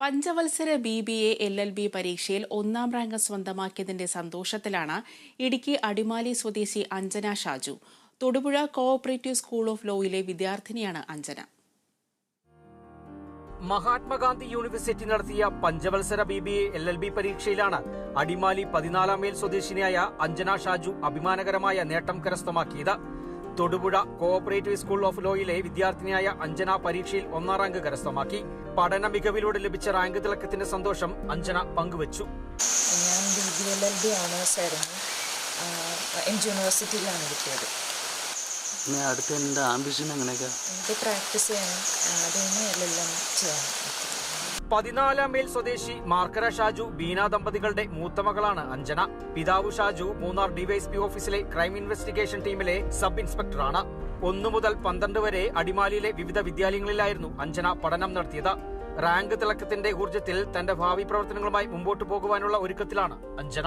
പഞ്ചവത്സര B B A L L B പരീക്ഷയിൽ ഒന്നാം റാങ്ക് സ്വന്തമാക്കിയതിന്റെ സന്തോഷത്തിലാണ് ഇടുക്കി അടിമാലി സ്വദേശി Anjana Shaju. Thodupuzha cooperative school of ലോയിലെ വിദ്യാർത്ഥിനിയാണ് അഞ്ജന. മഹാത്മാഗാന്ധി യൂണിവേഴ്സിറ്റി നടത്തിയ പഞ്ചവത്സര B B A L L B പരീക്ഷയിലാണ് Adimali പതിനാലാം മേൽ സ്വദേശിനിയായ അഞ്ജന ഷാജു അഭിമാനകരമായ നേട്ടം കരസ്ഥമാക്കിയത്. തൊടുപുഴ കോഓപ്പറേറ്റീവ് സ്കൂൾ ഓഫ് ലോയിലെ വിദ്യാർത്ഥിനിയായ അഞ്ജന പരീക്ഷയിൽ ഒന്നാം റാങ്ക് കരസ്ഥമാക്കി. പഠന മികവിലൂടെ ലഭിച്ച റാങ്ക് തിളക്കത്തിന്റെ സന്തോഷം അഞ്ജന പങ്കുവച്ചു. ഞാൻ B B L L B honours ആയിരുന്നു എം ജി യൂണിവേഴ്സിറ്റിയിലാണ് കിട്ടിയത്. ഇനി അടുത്ത എന്റെ ആംബിഷൻ എങ്ങനെയൊക്കെ എനിക്ക് പ്രാക്ടീസ് ചെയ്യണം. അത് കഴിഞ്ഞ് എൽ എൽ എം ചെയ്യണം. പതിനാലാം മേൽ സ്വദേശി മാർക്കര ഷാജു ബീന ദമ്പതികളുടെ മൂത്തമകളാണ് അഞ്ജന. പിതാവ് ഷാജു മൂന്നാർ ഡിവൈഎസ്പി ഓഫീസിലെ ക്രൈം ഇൻവെസ്റ്റിഗേഷൻ ടീമിലെ സബ് ഇൻസ്പെക്ടറാണ്. ഒന്നു മുതൽ പന്ത്രണ്ട് വരെ അടിമാലിയിലെ വിവിധ വിദ്യാലയങ്ങളിലായിരുന്നു അഞ്ജന പഠനം നടത്തിയത്. റാങ്ക് തിളക്കത്തിന്റെ ഊർജത്തിൽ തന്റെ ഭാവി പ്രവർത്തനങ്ങളുമായി മുമ്പോട്ട് പോകുവാനുള്ള ഒരുക്കത്തിലാണ് അഞ്ജന.